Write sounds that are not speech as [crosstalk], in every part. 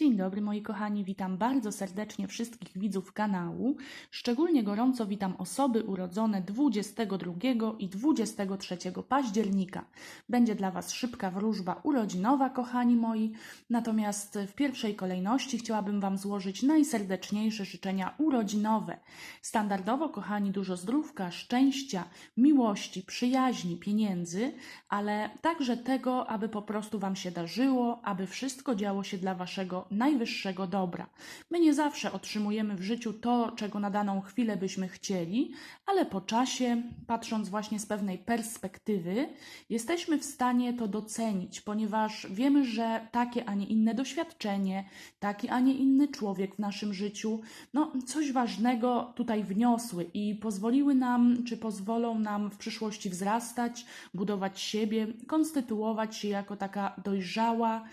Dzień dobry moi kochani, witam bardzo serdecznie wszystkich widzów kanału. Szczególnie gorąco witam osoby urodzone 22 i 23 października. Będzie dla Was szybka wróżba urodzinowa, kochani moi. Natomiast w pierwszej kolejności chciałabym Wam złożyć najserdeczniejsze życzenia urodzinowe. Standardowo, kochani, dużo zdrówka, szczęścia, miłości, przyjaźni, pieniędzy, ale także tego, aby po prostu Wam się darzyło, aby wszystko działo się dla Waszego najwyższego dobra. My nie zawsze otrzymujemy w życiu to, czego na daną chwilę byśmy chcieli, ale po czasie, patrząc właśnie z pewnej perspektywy, jesteśmy w stanie to docenić, ponieważ wiemy, że takie, a nie inne doświadczenie, taki, a nie inny człowiek w naszym życiu, no coś ważnego tutaj wniosły i pozwoliły nam, czy pozwolą nam w przyszłości wzrastać, budować siebie, konstytuować się jako taka dojrzała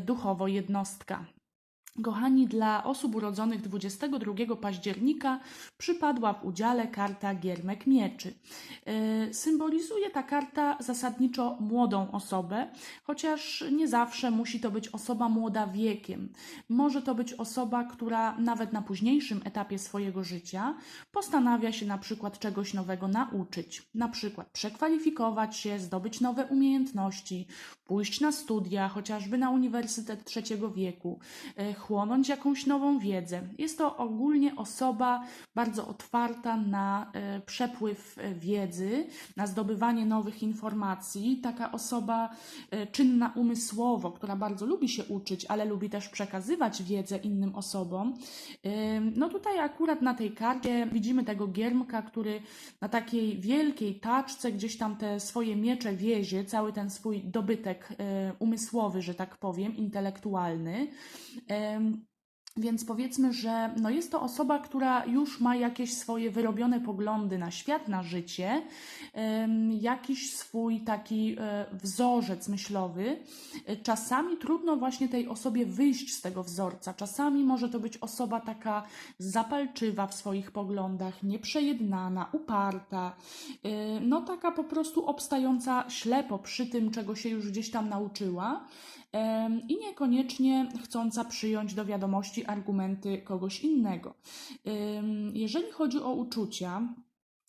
duchowo jednostka. Kochani, dla osób urodzonych 22 października przypadła w udziale karta Giermek Mieczy. Yy, Symbolizuje ta karta zasadniczo młodą osobę, chociaż nie zawsze musi to być osoba młoda wiekiem. Może to być osoba, która nawet na późniejszym etapie swojego życia postanawia się na przykład czegoś nowego nauczyć, na przykład przekwalifikować się, zdobyć nowe umiejętności, pójść na studia, chociażby na uniwersytet trzeciego wieku, yy, chłonąć jakąś nową wiedzę. Jest to ogólnie osoba bardzo otwarta na e, przepływ e, wiedzy, na zdobywanie nowych informacji. Taka osoba e, czynna umysłowo, która bardzo lubi się uczyć, ale lubi też przekazywać wiedzę innym osobom. No tutaj akurat na tej karcie widzimy tego giermka, który na takiej wielkiej taczce gdzieś tam te swoje miecze wiezie, cały ten swój dobytek umysłowy, że tak powiem, intelektualny. Więc powiedzmy, że no jest to osoba, która już ma jakieś swoje wyrobione poglądy na świat, na życie, jakiś swój taki e, wzorzec myślowy. Czasami trudno właśnie tej osobie wyjść z tego wzorca. Czasami może to być osoba taka zapalczywa w swoich poglądach, nieprzejednana, uparta, e, no taka po prostu obstająca ślepo przy tym, czego się już gdzieś tam nauczyła i niekoniecznie chcąca przyjąć do wiadomości argumenty kogoś innego. Jeżeli chodzi o uczucia,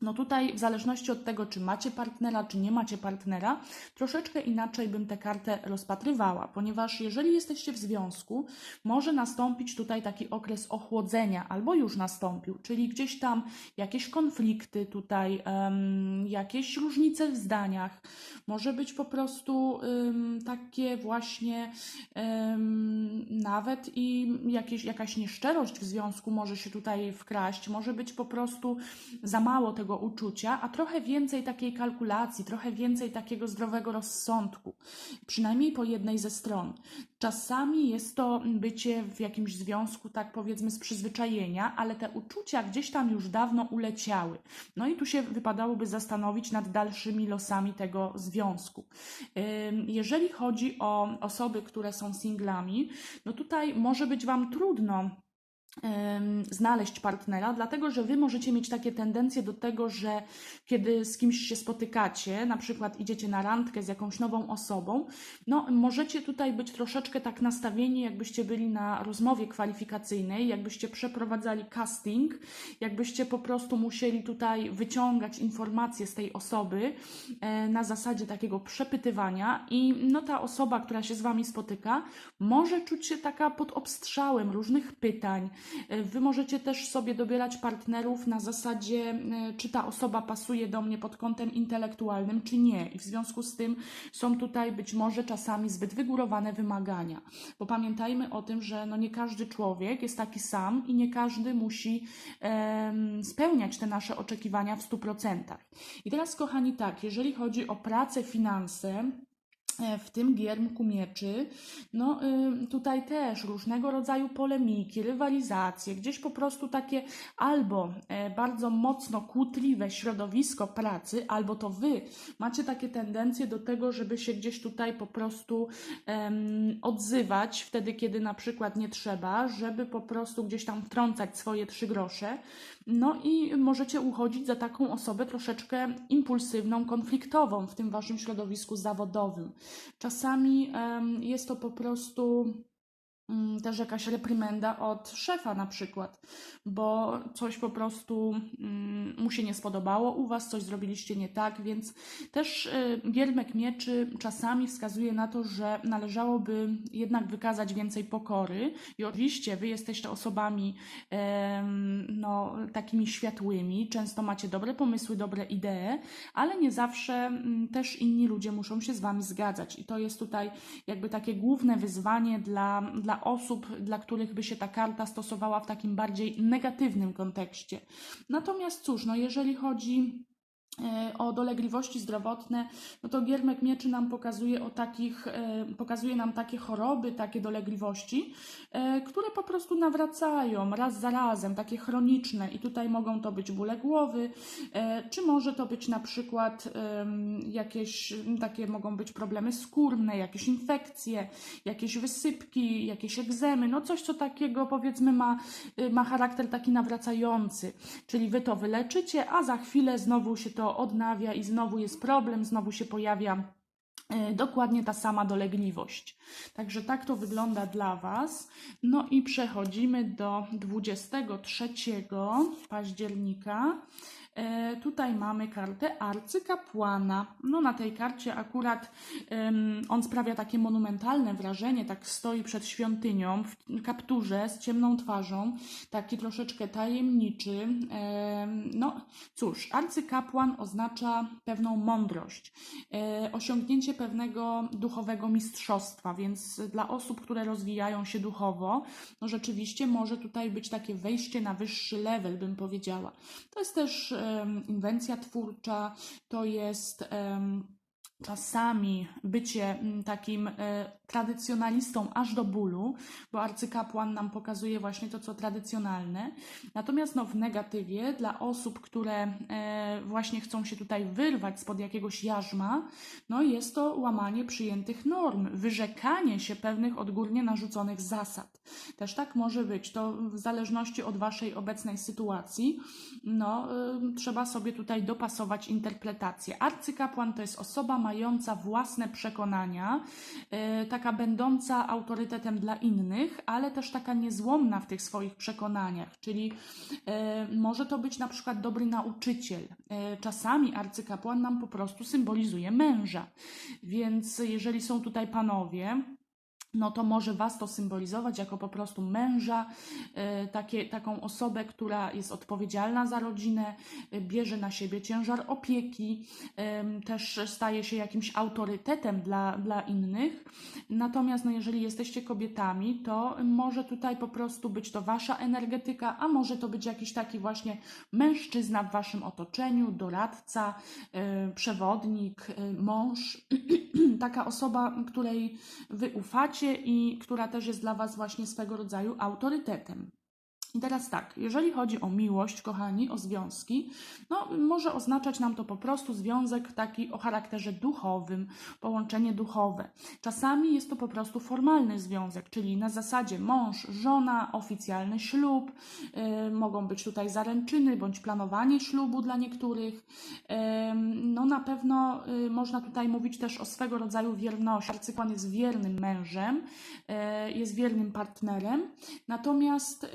no tutaj, w zależności od tego, czy macie partnera, czy nie macie partnera, troszeczkę inaczej bym tę kartę rozpatrywała, ponieważ jeżeli jesteście w związku, może nastąpić tutaj taki okres ochłodzenia, albo już nastąpił, czyli gdzieś tam jakieś konflikty, tutaj um, jakieś różnice w zdaniach, może być po prostu um, takie właśnie um, nawet i jakieś, jakaś nieszczerość w związku może się tutaj wkraść, może być po prostu za mało tego uczucia, a trochę więcej takiej kalkulacji, trochę więcej takiego zdrowego rozsądku, przynajmniej po jednej ze stron. Czasami jest to bycie w jakimś związku, tak powiedzmy, z przyzwyczajenia, ale te uczucia gdzieś tam już dawno uleciały. No i tu się wypadałoby zastanowić nad dalszymi losami tego związku. Jeżeli chodzi o osoby, które są singlami, no tutaj może być Wam trudno znaleźć partnera, dlatego że wy możecie mieć takie tendencje do tego, że kiedy z kimś się spotykacie, na przykład idziecie na randkę z jakąś nową osobą, no możecie tutaj być troszeczkę tak nastawieni, jakbyście byli na rozmowie kwalifikacyjnej, jakbyście przeprowadzali casting, jakbyście po prostu musieli tutaj wyciągać informacje z tej osoby e, na zasadzie takiego przepytywania i no ta osoba, która się z wami spotyka, może czuć się taka pod obstrzałem różnych pytań, Wy możecie też sobie dobierać partnerów na zasadzie, e, czy ta osoba pasuje do mnie pod kątem intelektualnym, czy nie. I w związku z tym są tutaj być może czasami zbyt wygórowane wymagania. Bo pamiętajmy o tym, że no nie każdy człowiek jest taki sam i nie każdy musi spełniać te nasze oczekiwania w 100%. I teraz, kochani, tak, jeżeli chodzi o pracę, finanse, E, w tym giermku mieczy, no y, tutaj też różnego rodzaju polemiki, rywalizacje, gdzieś po prostu takie albo e, bardzo mocno kłótliwe środowisko pracy, albo to wy macie takie tendencje do tego, żeby się gdzieś tutaj po prostu um, odzywać wtedy, kiedy na przykład nie trzeba, żeby po prostu gdzieś tam wtrącać swoje trzy grosze. No i możecie uchodzić za taką osobę troszeczkę impulsywną, konfliktową w tym waszym środowisku zawodowym. Czasami jest to po prostu też jakaś reprymenda od szefa na przykład, bo coś po prostu mm, mu się nie spodobało u Was, coś zrobiliście nie tak, więc też y, giermek mieczy czasami wskazuje na to, że należałoby jednak wykazać więcej pokory i oczywiście Wy jesteście osobami no, takimi światłymi, często macie dobre pomysły, dobre idee, ale nie zawsze mm, też inni ludzie muszą się z Wami zgadzać i to jest tutaj jakby takie główne wyzwanie dla, dla osób, dla których by się ta karta stosowała w takim bardziej negatywnym kontekście. Natomiast cóż, no jeżeli chodzi o dolegliwości zdrowotne, no to giermek mieczy nam pokazuje o takich, e, pokazuje nam takie choroby, takie dolegliwości, e, które po prostu nawracają raz za razem, takie chroniczne. I tutaj mogą to być bóle głowy, e, czy może to być na przykład jakieś takie mogą być problemy skórne, jakieś infekcje, jakieś wysypki, jakieś egzemy, no coś co takiego powiedzmy ma, ma charakter taki nawracający, czyli wy to wyleczycie, a za chwilę znowu się to odnawia i znowu jest problem, znowu się pojawia e, dokładnie ta sama dolegliwość. Także tak to wygląda dla Was. No i przechodzimy do 23 października. E, Tutaj mamy kartę arcykapłana. No na tej karcie akurat em, on sprawia takie monumentalne wrażenie, tak stoi przed świątynią w kapturze z ciemną twarzą, taki troszeczkę tajemniczy. Em, No cóż, arcykapłan oznacza pewną mądrość, e, osiągnięcie pewnego duchowego mistrzostwa, więc dla osób, które rozwijają się duchowo, no rzeczywiście może tutaj być takie wejście na wyższy level, bym powiedziała. To jest też inwencja twórcza, to jest czasami bycie mm, takim e, tradycjonalistą aż do bólu, bo arcykapłan nam pokazuje właśnie to, co tradycjonalne. Natomiast no, w negatywie dla osób, które e, właśnie chcą się tutaj wyrwać spod jakiegoś jarzma, no jest to łamanie przyjętych norm, wyrzekanie się pewnych odgórnie narzuconych zasad. Też tak może być. To w zależności od waszej obecnej sytuacji, no y, trzeba sobie tutaj dopasować interpretację. Arcykapłan to jest osoba mająca własne przekonania, y, taka będąca autorytetem dla innych, ale też taka niezłomna w tych swoich przekonaniach, czyli y, może to być na przykład dobry nauczyciel. Y, Czasami arcykapłan nam po prostu symbolizuje męża. Więc jeżeli są tutaj panowie, no to może Was to symbolizować jako po prostu męża, e, takie, taką osobę, która jest odpowiedzialna za rodzinę, e, bierze na siebie ciężar opieki, em, też staje się jakimś autorytetem dla, dla innych. Natomiast no, jeżeli jesteście kobietami, to może tutaj po prostu być to Wasza energetyka, a może to być jakiś taki właśnie mężczyzna w Waszym otoczeniu, doradca, e, przewodnik, e, mąż, [clears throat] taka osoba, której Wy ufacie i która też jest dla Was właśnie swego rodzaju autorytetem. I teraz tak, jeżeli chodzi o miłość, kochani, o związki, no może oznaczać nam to po prostu związek taki o charakterze duchowym, połączenie duchowe. Czasami jest to po prostu formalny związek, czyli na zasadzie mąż, żona, oficjalny ślub, y, mogą być tutaj zaręczyny bądź planowanie ślubu dla niektórych. Ym, no na pewno y, można tutaj mówić też o swego rodzaju wierności. Arcykapłan jest wiernym mężem, y, jest wiernym partnerem, natomiast y,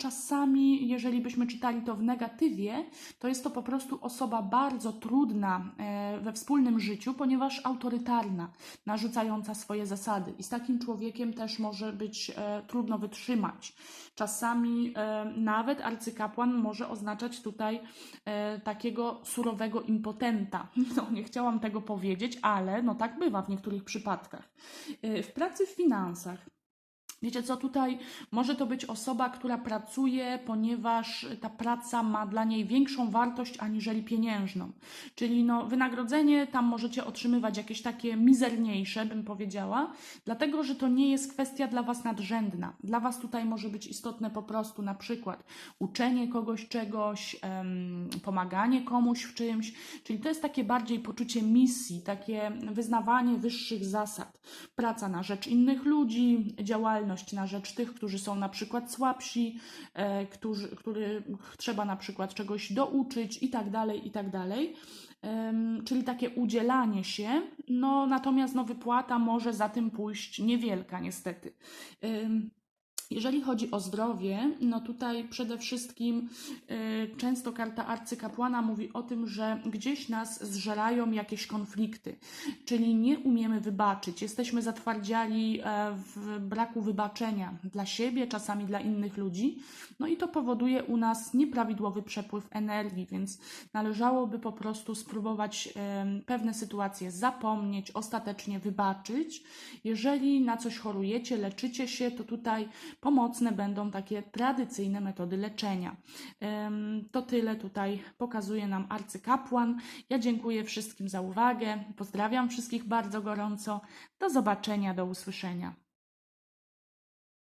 czasami, jeżeli byśmy czytali to w negatywie, to jest to po prostu osoba bardzo trudna e, we wspólnym życiu, ponieważ autorytarna, narzucająca swoje zasady. I z takim człowiekiem też może być e, trudno wytrzymać. Czasami e, nawet arcykapłan może oznaczać tutaj takiego surowego impotenta. [laughs] No, nie chciałam tego powiedzieć, ale no tak bywa w niektórych przypadkach. W pracy w finansach Wiecie co, tutaj może to być osoba, która pracuje, ponieważ ta praca ma dla niej większą wartość aniżeli pieniężną. Czyli no, wynagrodzenie tam możecie otrzymywać jakieś takie mizerniejsze, bym powiedziała, dlatego że to nie jest kwestia dla Was nadrzędna. Dla Was tutaj może być istotne po prostu na przykład uczenie kogoś czegoś, pomaganie komuś w czymś, czyli to jest takie bardziej poczucie misji, takie wyznawanie wyższych zasad. Praca na rzecz innych ludzi, działalność na rzecz tych, którzy są na przykład słabsi, e, którzy, których trzeba na przykład czegoś douczyć i tak dalej, i tak dalej. Czyli takie udzielanie się, no natomiast no, wypłata może za tym pójść niewielka niestety. Jeżeli chodzi o zdrowie, no tutaj przede wszystkim y, często karta arcykapłana mówi o tym, że gdzieś nas zżerają jakieś konflikty, czyli nie umiemy wybaczyć. Jesteśmy zatwardziali e, w braku wybaczenia dla siebie, czasami dla innych ludzi, no i to powoduje u nas nieprawidłowy przepływ energii, więc należałoby po prostu spróbować em, pewne sytuacje zapomnieć, ostatecznie wybaczyć. Jeżeli na coś chorujecie, leczycie się, to tutaj pomocne będą takie tradycyjne metody leczenia. To tyle tutaj pokazuje nam arcykapłan. Ja dziękuję wszystkim za uwagę. Pozdrawiam wszystkich bardzo gorąco. Do zobaczenia, do usłyszenia.